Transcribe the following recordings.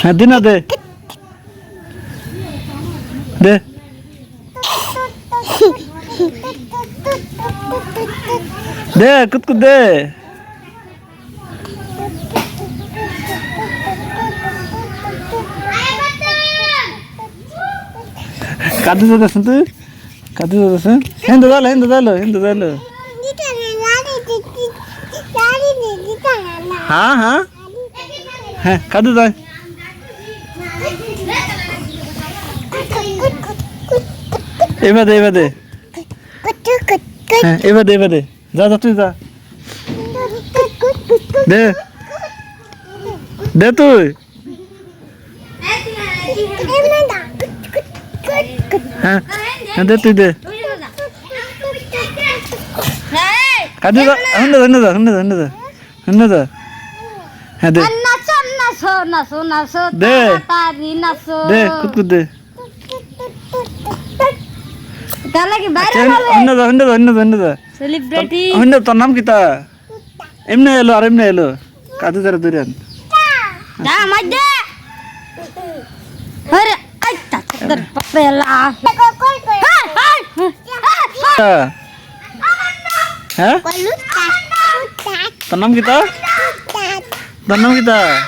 হ্যাঁ দি না দে। দে। দে, কুতকুত দে। কাঁদতে যাচ্ছেন তুই কাঁদতে যাচ্ছেন হিন্দু দালো হিন্দু দালো হিন্দু দালো। হ্যাঁ হ্যাঁ। হ্যাঁ কাঁদতে যায় এবার দে এবার দে হ্যাঁ এবার দে এবার দে যা যা তুই যা দে দে তুই হ্যাঁ হ্যাঁ দে তুই দে কাঁদতে যা হুন্ডে যা হুন্ডে যা হুন্ডে যা হুন্ডে যা হুন্ডে যা হ্যাঁ দে নাচো নাচো দে। তাড়াতাড়ি নাচো। দে কুতকুত দে। তাহলে কি বাইরে আচ্ছা হুন্ডে যা হুন্ডে যা হুন্ডে যা হুন্ডে যা। সেলিব্রিটি হুন্ডে তোর নাম কিতা এমনি এলো আর এমনি এলো। কাঁদতে যারা দুরিয়ান যা মধ্যে আরে আই তা তোর পাপেলা হ্যাঁ তোর নাম কিতা তোর নাম কা-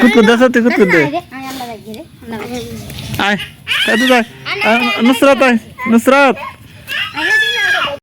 কুতকুত দে তুই কুতকুত দে। আয় নুসরাত আয় নুসরাত।